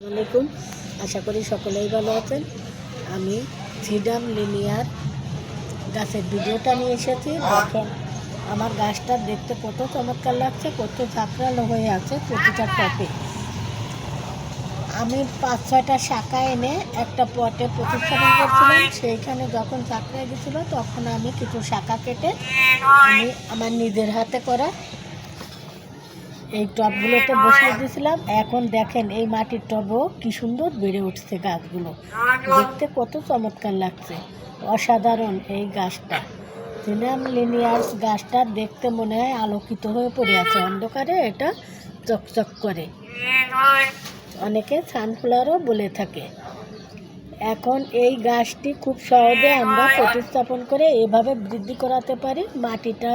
আলাইকুম আশা করি সকলেই ভালো আছেন। আমি ফ্রিডাম লিনিয়ার গাছের ভিডিওটা নিয়ে এসেছি। দেখেন আমার গাছটা দেখতে কত চমৎকার লাগছে, কত ঝাঁকড়ালো হয়ে আছে প্রতিটা টপে। আমি পাঁচ ছয়টা শাখা এনে একটা পটে প্রতিস্থাপন করছিলাম। সেইখানে যখন ঝাঁকড়ায় গেছিল, তখন আমি কিছু শাখা কেটে আমি আমার নিজের হাতে করা এই টবগুলোতে বসিয়ে দিয়েছিলাম। এখন দেখেন এই মাটির টবও কি সুন্দর বেড়ে উঠছে গাছগুলো। দেখতে কত চমৎকার লাগছে। অসাধারণ এই গাছটা। সিনাম লিনিয়ার্স গাছটা দেখতে মনে হয় আলোকিত হয়ে পড়ে আছে। অন্ধকারে এটা চকচক করে। অনেকে সানফ্লাওয়ারও বলে থাকে। এখন এই গাছটি খুব সহজে আমরা প্রতিস্থাপন করে এভাবে বৃদ্ধি করাতে পারি। মাটিটা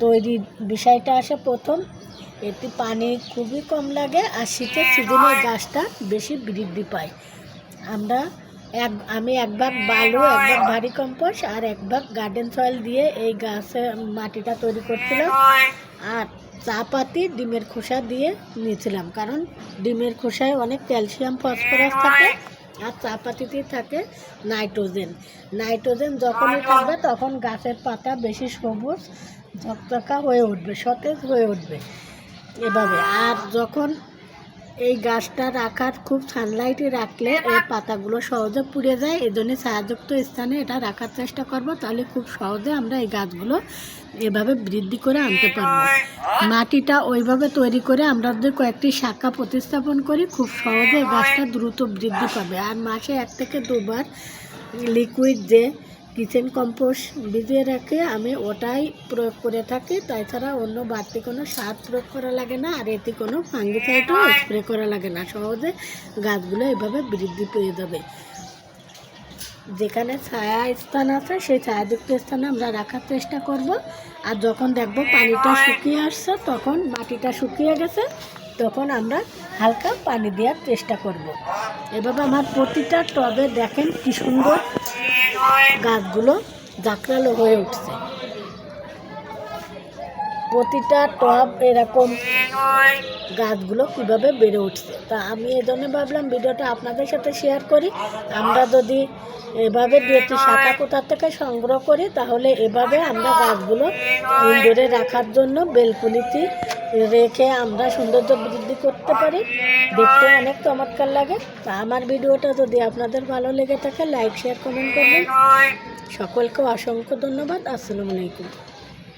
তৈরির বিষয়টা আসে প্রথম। এতে পানি খুবই কম লাগে আর শীতের সিজনে গাছটা বেশি বৃদ্ধি পায়। আমরা এক আমি এক ভাগ বালু এক ভাগ ভারী কম্পোস্ট আর এক ভাগ গার্ডেন সয়েল দিয়ে এই গাছে মাটিটা তৈরি করছিলাম। আর চা পাতি ডিমের খোসা দিয়ে নিয়েছিলাম কারণ ডিমের খোসায় অনেক ক্যালসিয়াম ফসফরাস থাকে আর চা পাতিতে থাকে নাইট্রোজেন। নাইট্রোজেন যখনই থাকবে তখন গাছের পাতা বেশি সবুজ ঝকঝকা হয়ে উঠবে সতেজ হয়ে উঠবে। এভাবে। আর যখন এই গাছটা রাখার খুব সানলাইটে রাখলে এই পাতাগুলো সহজে পুড়ে যায় এই জন্য ছায়াযুক্ত স্থানে এটা রাখার চেষ্টা করব, তাহলে খুব সহজে আমরা এই গাছগুলো এভাবে বৃদ্ধি করে আনতে পারব। মাটিটা ওইভাবে তৈরি করে আমরা যদি কয়েকটি শাখা প্রতিস্থাপন করি, খুব সহজে গাছটা দ্রুত বৃদ্ধি পাবে। আর মাসে এক থেকে দুবার লিকুইড যে কিচেন কম্পোস্ট ভিজিয়ে রেখে আমি ওটাই প্রয়োগ করে থাকি। তাছাড়া অন্য বাড়তি কোনো সার প্রয়োগ করা লাগে না, আর এতে কোনো ফাঙ্গিসাইডও স্প্রে করা লাগে না। সহজে গাছগুলো এভাবে বৃদ্ধি পেয়ে যাবে। যেখানে ছায়া স্থান আছে, সেই ছায়াযুক্ত স্থানে আমরা রাখার চেষ্টা করব। আর যখন দেখব পানিটা শুকিয়ে আসছে, তখন মাটিটা শুকিয়ে গেছে, তখন আমরা হালকা পানি দেওয়ার চেষ্টা করব। এভাবে আমার প্রতিটা টবে দেখেন কি সুন্দর গাছগুলো জাকড়ালো হয়ে উঠছে। প্রতিটা টব এরকম গাছগুলো কীভাবে বেড়ে উঠছে। তা আমি এই জন্য ভাবলাম ভিডিওটা আপনাদের সাথে শেয়ার করি। আমরা যদি এভাবে দুটি শাখা কোথার থেকে সংগ্রহ করি, তাহলে এভাবে আমরা গাছগুলো ইনডোরে রাখার জন্য বেলকুনিতে রেখে আমরা সৌন্দর্য বৃদ্ধি করতে পারি। দেখতে অনেক চমৎকার লাগে। তা আমার ভিডিওটা যদি আপনাদের ভালো লেগে থাকে লাইক শেয়ার কমেন্ট করবেন। সকলকে অসংখ্য ধন্যবাদ। আসসালামু আলাইকুম।